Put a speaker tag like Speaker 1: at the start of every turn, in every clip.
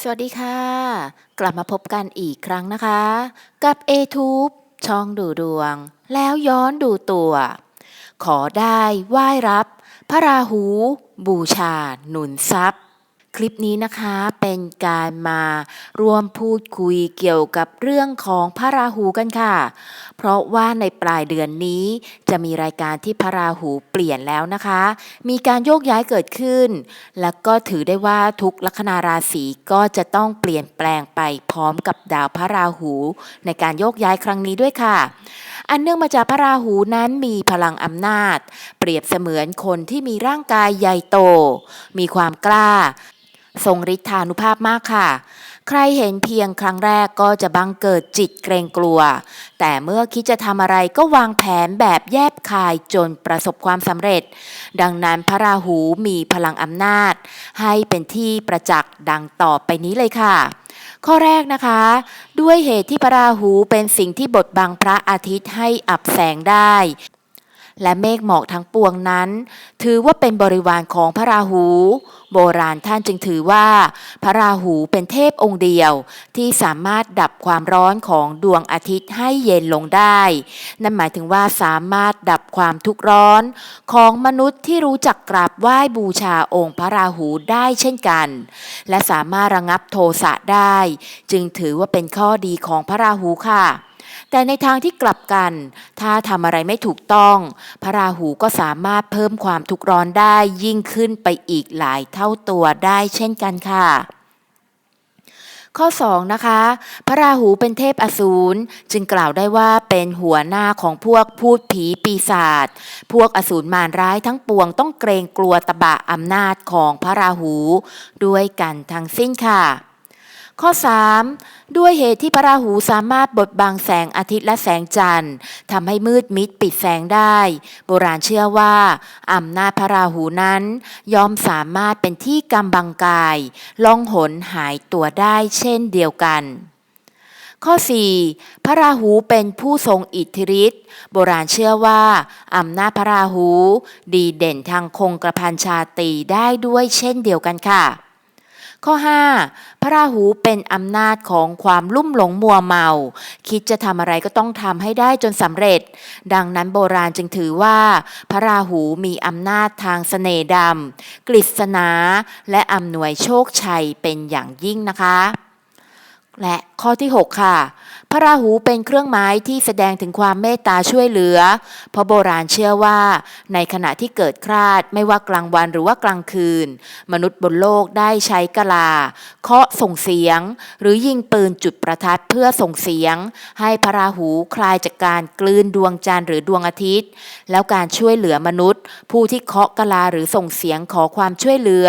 Speaker 1: สวัสดีค่ะ กลับมาพบกันอีกครั้งนะคะ กับ a t u b e ช่องดูดวง แล้วย้อนดูตัว ขอได้ไหว้รับ พระราหู บูชา หนุนทรัพย์ คลิปนี้นะคะเป็นการมาร่วมพูดคุยเกี่ยวกับเรื่องของพระราหูกันค่ะ เพราะว่าในปลายเดือนนี้จะมีรายการที่พระราหูเปลี่ยนแล้วนะคะ มีการโยกย้ายเกิดขึ้น แล้วก็ถือได้ว่าทุกลัคนาราศีก็จะต้องเปลี่ยนแปลงไปพร้อมกับดาวพระราหู ในการโยกย้ายครั้งนี้ด้วยค่ะ อันเนื่องมาจากพระราหูนั้นมีพลังอำนาจ เปรียบเสมือนคนที่มีร่างกายใหญ่โต มีความกล้า ทรงฤทธานุภาพมากค่ะ ใครเห็นเพียงครั้งแรกก็จะบังเกิดจิตเกรงกลัว แต่เมื่อคิดจะทำอะไรก็วางแผนแบบแยบคายจนประสบความสำเร็จ ดังนั้นพระราหูมีพลังอำนาจ ให้เป็นที่ประจักษ์ดังต่อไปนี้เลยค่ะข้อแรกนะคะ ด้วยเหตุที่พระราหูเป็นสิ่งที่บดบังพระอาทิตย์ให้อับแสงได้ และเมฆหมอกทั้งปวงนั้น ถือว่าเป็นบริวารของพระราหู โบราณท่านจึงถือว่า พระราหูเป็นเทพองค์เดียว ที่สามารถดับความร้อนของดวงอาทิตย์ให้เย็นลงได้ นั่นหมายถึงว่าสามารถดับความทุกข์ร้อนของมนุษย์ที่รู้จักกราบไหว้บูชาองค์พระราหูได้เช่นกัน และสามารถระงับโทสะได้ จึงถือว่าเป็นข้อดีของพระราหูค่ะ แต่ในทางที่กลับกัน ถ้าทำอะไรไม่ถูกต้อง พระราหูก็สามารถเพิ่มความทุกข์ร้อนได้ยิ่งขึ้นไปอีกหลายเท่าตัวได้เช่นกันค่ะข้อ2นะคะ พระราหูเป็นเทพอสูรจึงกล่าวได้ว่าเป็นหัวหน้าของพวกพูดผีปีศาจพวกอสูรมารร้ายทั้งปวงต้องเกรงกลัวตบะอำนาจของพระราหู ด้วยกันทั้งสิ้นค่ะ ข้อ 3 ด้วยเหตุที่พระราหูสามารถบดบังแสงอาทิตย์และแสงจันทร์ทำให้มืดมิดปิดแสงได้ โบราณเชื่อว่าอำนาจพระราหูนั้นย่อมสามารถเป็นที่กำบังกายล่องหนหายตัวได้เช่นเดียวกันข้อ 4 พระราหูเป็นผู้ทรงอิทธิฤทธิ์โบราณเชื่อว่าอำนาจพระราหู ดีเด่นทางคงกระพันชาตีได้ด้วยเช่นเดียวกันค่ะ ข้อ 5 พระราหูเป็นอำนาจของความลุ่มหลงมัวเมา คิดจะทำอะไรก็ต้องทำให้ได้จนสำเร็จ ดังนั้นโบราณจึงถือว่า พระราหูมีอำนาจทางเสน่ดำกฤษณา และอำนวยโชคชัยเป็นอย่างยิ่งนะคะ และข้อที่ 6 ค่ะ พระราหูเป็นเครื่องหมายที่แสดงถึงความเมตตาช่วยเหลือ เพราะโบราณเชื่อว่า ในขณะที่เกิดคราดไม่ว่ากลางวันหรือว่ากลางคืน มนุษย์บนโลกได้ใช้กะลา เคาะส่งเสียง หรือยิงปืนจุดประทัดเพื่อส่งเสียง ให้พระราหูคลายจากการกลืนดวงจันทร์หรือดวงอาทิตย์ แล้วการช่วยเหลือมนุษย์ ผู้ที่เคาะกะลาหรือส่งเสียงขอความช่วยเหลือ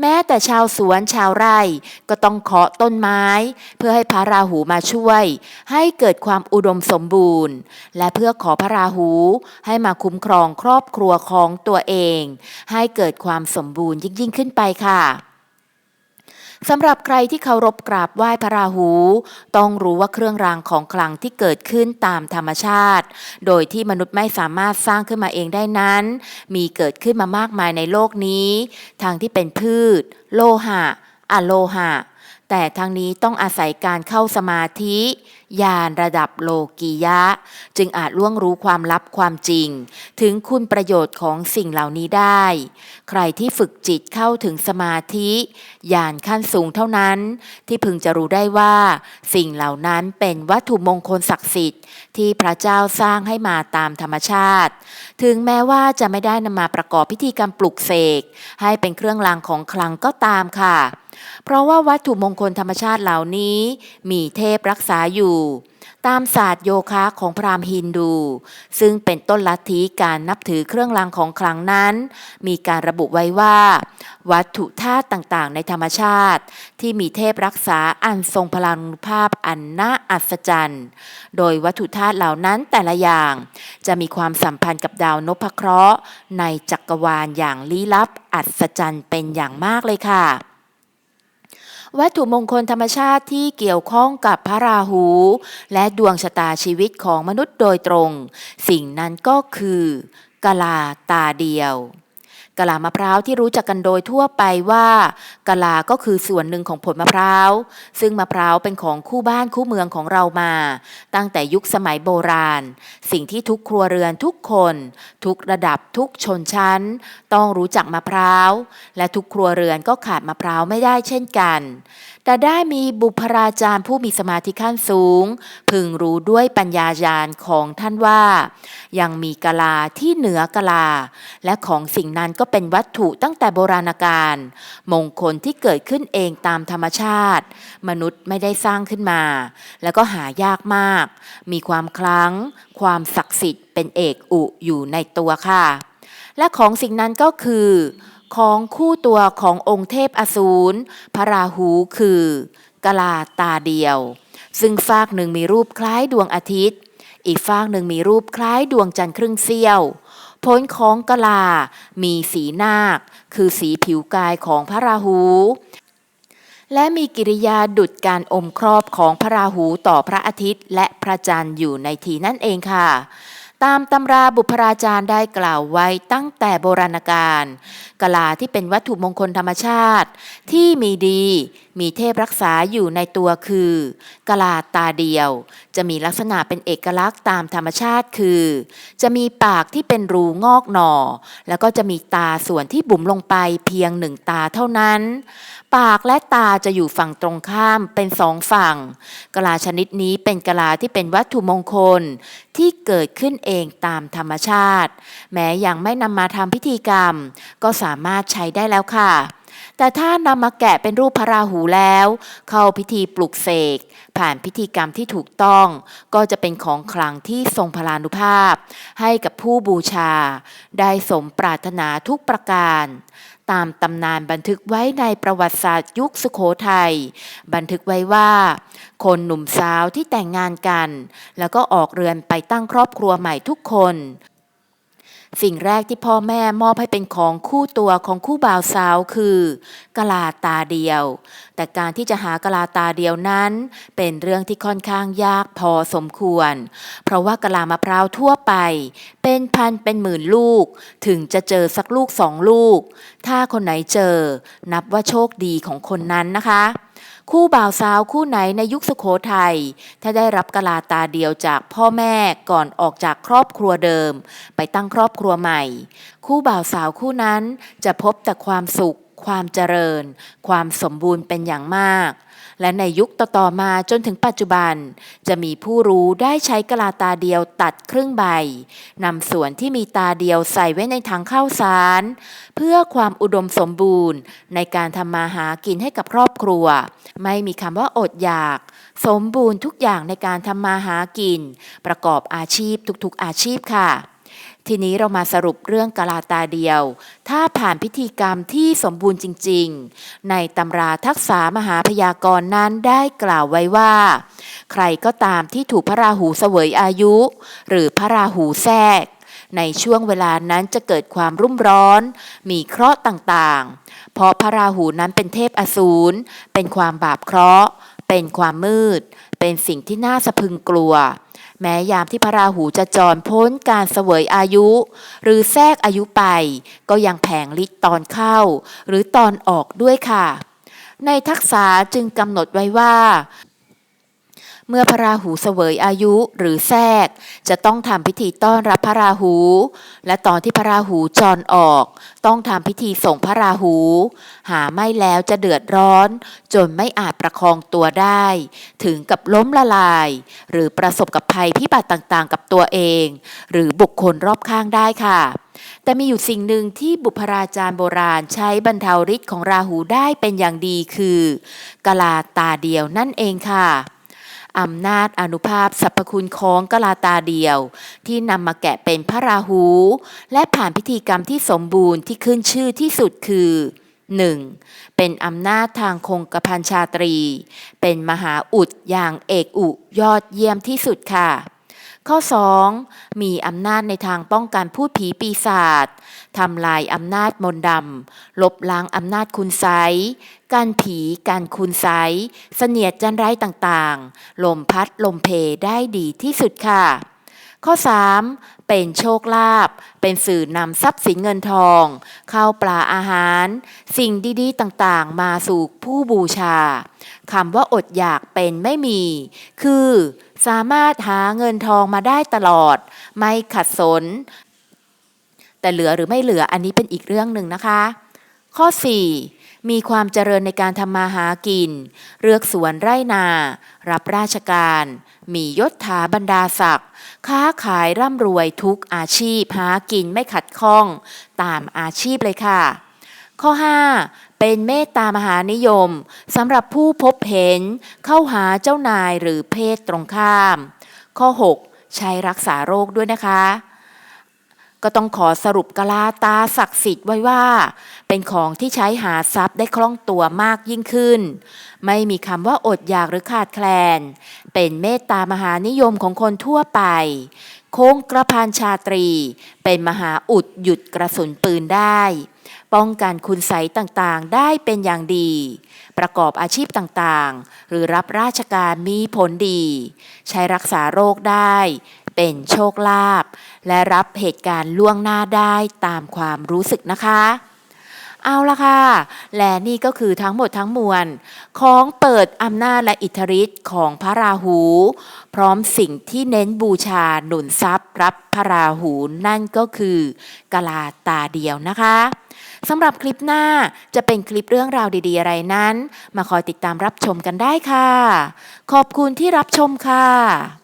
Speaker 1: แม้แต่ชาวสวนชาวไร่ ก็ต้องเคาะต้นไม้ เพื่อให้พระราหูมาช่วย ให้เกิดความอุดมสมบูรณ์ และเพื่อขอพระราหูให้มาคุ้มครองครอบครัวของตัวเอง ให้เกิดความสมบูรณ์ยิ่งยิ่งขึ้นไปค่ะ สำหรับใครที่เคารพกราบไหว้พระราหู ต้องรู้ว่าเครื่องรางของขลังที่เกิดขึ้นตามธรรมชาติ โดยที่มนุษย์ไม่สามารถสร้างขึ้นมาเองได้นั้น มีเกิดขึ้นมามากมายในโลกนี้ ทางที่เป็นพืช โลหะอะโลหะ แต่ทั้งนี้ต้องอาศัยการเข้าสมาธิญาณระดับโลกียะ จึงอาจล่วงรู้ความลับความจริง ถึงคุณประโยชน์ของสิ่งเหล่านี้ได้ ใครที่ฝึกจิตเข้าถึงสมาธิญาณขั้นสูงเท่านั้น ที่พึงจะรู้ได้ว่า สิ่งเหล่านั้นเป็นวัตถุมงคลศักดิ์สิทธิ์ ที่พระเจ้าสร้างให้มาตามธรรมชาติ ถึงแม้ว่าจะไม่ได้นำมาประกอบพิธีกรรมปลุกเสกให้เป็นเครื่องรางของขลังก็ตามค่ะ เพราะว่าวัตถุมงคลธรรมชาติเหล่านี้ มีเทพรักษาอยู่ ตามศาสตร์โยคะของพราหมณ์ฮินดู ซึ่งเป็นต้นลัทธิการนับถือเครื่องรางของขลังนั้น มีการระบุไว้ว่า วัตถุธาตุต่างๆ ในธรรมชาติ ที่มีเทพรักษาอันทรงพลังภาพอันน่าอัศจรรย์ โดยวัตถุธาตุเหล่านั้นแต่ละอย่าง จะมีความสัมพันธ์กับดาวนพเคราะห์ในจักรวาลอย่างลี้ลับอัศจรรย์เป็นอย่างมากเลยค่ะ วัตถุมงคลธรรมชาติที่เกี่ยวข้องกับพระราหู และดวงชะตาชีวิตของมนุษย์โดยตรง สิ่งนั้นก็คือกะลาตาเดียว กะลามะพร้าวที่รู้จักกันโดยทั่วไปว่ากะลาก็คือส่วนหนึ่งของผลมะพร้าว ซึ่งมะพร้าวเป็นของคู่บ้านคู่เมืองของเรามา ตั้งแต่ยุคสมัยโบราณ สิ่งที่ทุกครัวเรือนทุกคน ทุกระดับทุกชนชั้น ต้องรู้จักมะพร้าว และทุกครัวเรือนก็ขาดมะพร้าวไม่ได้เช่นกัน แต่ได้มีบุพราจารย์ผู้มีสมาธิขั้นสูง พึงรู้ด้วยปัญญาญาณของท่านว่า ยังมีกะลาที่เหนือกะลา และของสิ่งนั้นก็็เป็นวัตถุตั้งแต่โบราณกาลมงคลที่เกิดขึ้นเองตามธรรมชาติ มนุษย์ไม่ได้สร้างขึ้นมา แล้วก็หายากมาก มีความคลังความศักดิ์สิทธิ์เป็นเอกอุอยู่ในตัวค่ะ และของสิ่งนั้นก็คือ ของคู่ตัวขององค์เทพอสูรพระราหูคือกลาตาเดียว ซึ่งฟากหนึ่งมีรูปคล้ายดวงอาทิตย์ อีกฟากหนึ่งมีรูปคล้ายดวงจันทร์ครึ่งเสี้ยว ผลของกลา มีสีนาค คือสีผิวกายของพระราหู และมีกิริยาดุดการอมครอบของพระราหูต่อพระอาทิตย์ และพระจันทร์อยู่ในทีนั่นเองค่ะตามตำราบุพราจารย์ได้กล่าวไว้ตั้งแต่โบราณกาลกลาที่เป็นวัตถุมงคลธรรมชาติที่มีดีมีเทพรักษาอยู่ในตัวคือกะลาตาเดียว จะมีลักษณะเป็นเอกลักษณ์ตามธรรมชาติคือ จะมีปากที่เป็นรูงอกหน่อ แล้วก็จะมีตาส่วนที่บุ๋มลงไปเพียงหนึ่งตาเท่านั้น ปากและตาจะอยู่ฝั่งตรงข้ามเป็นสองฝั่งกะลาชนิดนี้เป็นกะลาที่เป็นวัตถุมงคลที่เกิดขึ้นเองตามธรรมชาติ แม้ยังไม่นำมาทำพิธีกรรม ก็สามารถใช้ได้แล้วค่ะ แต่ถ้านำมาแกะเป็นรูปพระราหูแล้ว เข้าพิธีปลุกเสก ผ่านพิธีกรรมที่ถูกต้อง ก็จะเป็นของขลังที่ทรงพลานุภาพ ให้กับผู้บูชา ได้สมปรารถนาทุกประการ ตามตำนานบันทึกไว้ในประวัติศาสตร์ยุคสุโขทัยบันทึกไว้ว่า คนหนุ่มสาวที่แต่งงานกัน แล้วก็ออกเรือนไปตั้งครอบครัวใหม่ทุกคน สิ่งแรกที่พ่อแม่มอบให้เป็นของคู่ตัวของคู่บ่าวสาวคือกะลาตาเดียว แต่การที่จะหากะลาตาเดียวนั้น เป็นเรื่องที่ค่อนข้างยากพอสมควร เพราะว่ากะลามะพร้าวทั่วไป เป็นพันเป็นหมื่นลูก ถึงจะเจอสักลูกสองลูก ถ้าคนไหนเจอ นับว่าโชคดีของคนนั้นนะคะ คู่บ่าวสาวคู่ไหนในยุคสุโขทัยถ้าได้รับกะลาตาเดียวจากพ่อแม่ก่อนออกจากครอบครัวเดิม ไปตั้งครอบครัวใหม่ คู่บ่าวสาวคู่นั้นจะพบแต่ความสุข ความเจริญ ความสมบูรณ์เป็นอย่างมาก และในยุคต่อๆมาจนถึงปัจจุบัน จะมีผู้รู้ได้ใช้กลาตาเดียวตัดครึ่งใบนำส่วนที่มีตาเดียวใส่ไว้ในถังข้าวสาร เพื่อความอุดมสมบูรณ์ ในการทำมาหากินให้กับครอบครัว ไม่มีคำว่าอดอยาก สมบูรณ์ทุกอย่างในการทำมาหากิน ประกอบอาชีพทุกๆอาชีพค่ะ ทีนี้เรามาสรุปเรื่องกะลาตาเดียว ถ้าผ่านพิธีกรรมที่สมบูรณ์จริง ๆ ในตำราทักษามหาพยากรณ์นั้นได้กล่าวไว้ว่า ใครก็ตามที่ถูกพระราหูเสวยอายุ หรือพระราหูแทรก ในช่วงเวลานั้นจะเกิดความรุ่มร้อน มีเคราะห์ต่างๆ เพราะพระราหูนั้นเป็นเทพอสูร เป็นความบาปเคราะห์ เป็นความมืด เป็นสิ่งที่น่าสะพึงกลัว แม้ยามที่พระราหูจะจรพ้นการเสวยอายุ หรือแทรกอายุไป ก็ยังแผงฤทธิ์ตอนเข้า หรือตอนออกด้วยค่ะ ในทักษะจึงกำหนดไว้ว่า เมื่อพระราหูเสวยอายุหรือแทรก จะต้องทำพิธีต้อนรับพระราหู และตอนที่พระราหูจรออก ต้องทำพิธีส่งพระราหู หาไม่แล้วจะเดือดร้อน จนไม่อาจประคองตัวได้ ถึงกับล้มละลาย หรือประสบกับภัยพิบัติต่างๆ กับตัวเอง หรือบุคคลรอบข้างได้ค่ะแต่มีอยู่สิ่งหนึ่งที่บุพราจารย์โบราณใช้บรรเทาฤทธิ์ของราหูได้เป็นอย่างดีคือกะลาตาเดียวนั่นเองค่ะ อำนาจอนุภาพสรรพคุณของกลาตาเดียว ที่นำมาแกะเป็นพระราหู และผ่านพิธีกรรมที่สมบูรณ์ที่ขึ้นชื่อที่สุดคือ 1. เป็นอำนาจทางคงกระพันชาตรี เป็นมหาอุดอย่างเอกอุยอดเยี่ยมที่สุดค่ะ ข้อ 2. มีอำนาจในทางป้องกันพูดผีปีศาจทำลายอำนาจมนต์ดำลบล้างอำนาจคุณไสการผีการคุณไสเสนียดจันไรต่างๆ ลมพัดลมเพได้ดีที่สุดค่ะ ข้อ 3. เป็นโชคลาภเป็นสื่อนำทรัพย์สินเงินทอง ข้าวปลาอาหาร สิ่งดีๆต่างๆ มาสู่ผู้บูชาคำว่าอดอยากเป็นไม่มี คือ สามารถหาเงินทองมาได้ตลอด ไม่ขัดสน แต่เหลือหรือไม่เหลืออันนี้เป็นอีกเรื่องหนึ่งนะคะ ข้อ 4 มีความเจริญในการทำมาหากิน เลือกสวนไร่นา รับราชการ มียศถาบรรดาศักดิ์ค้าขายร่ำรวยทุกอาชีพหากินไม่ขัดข้อง ตามอาชีพเลยค่ะข้อ 5 เป็นเมตตามหานิยมสำหรับผู้พบเห็นเข้าหาเจ้านายหรือเพศตรงข้าม ข้อ 6 ใช้รักษาโรคด้วยนะคะ ก็ต้องขอสรุปกะลาตาศักดิ์สิทธิ์ไว้ว่า เป็นของที่ใช้หาทรัพย์ได้คล่องตัวมากยิ่งขึ้น ไม่มีคำว่าอดอยากหรือขาดแคลน เป็นเมตตามหานิยมของคนทั่วไปโค้งกระพานชาตรี เป็นมหาอุดหยุดกระสุนปืนได้ ป้องกันคุณใสต่างๆ ได้เป็นอย่างดี ประกอบอาชีพต่างๆ หรือรับราชการมีผลดี ใช้รักษาโรคได้ เป็นโชคลาภและรับเหตุการณ์ล่วงหน้าได้ตามความรู้สึกนะคะเอาละค่ะ และนี่ก็คือทั้งหมดทั้งมวล ของเปิดอำนาจและอิทธิฤทธิ์ของพระราหู พร้อมสิ่งที่เน้นบูชาหนุนทรัพย์รับพระราหูนั่นก็คือกะลาตาเดียวนะคะ สำหรับคลิปหน้าจะเป็นคลิปเรื่องราวดีๆ อะไรนั้น มาคอยติดตามรับชมกันได้ค่ะ ขอบคุณที่รับชมค่ะ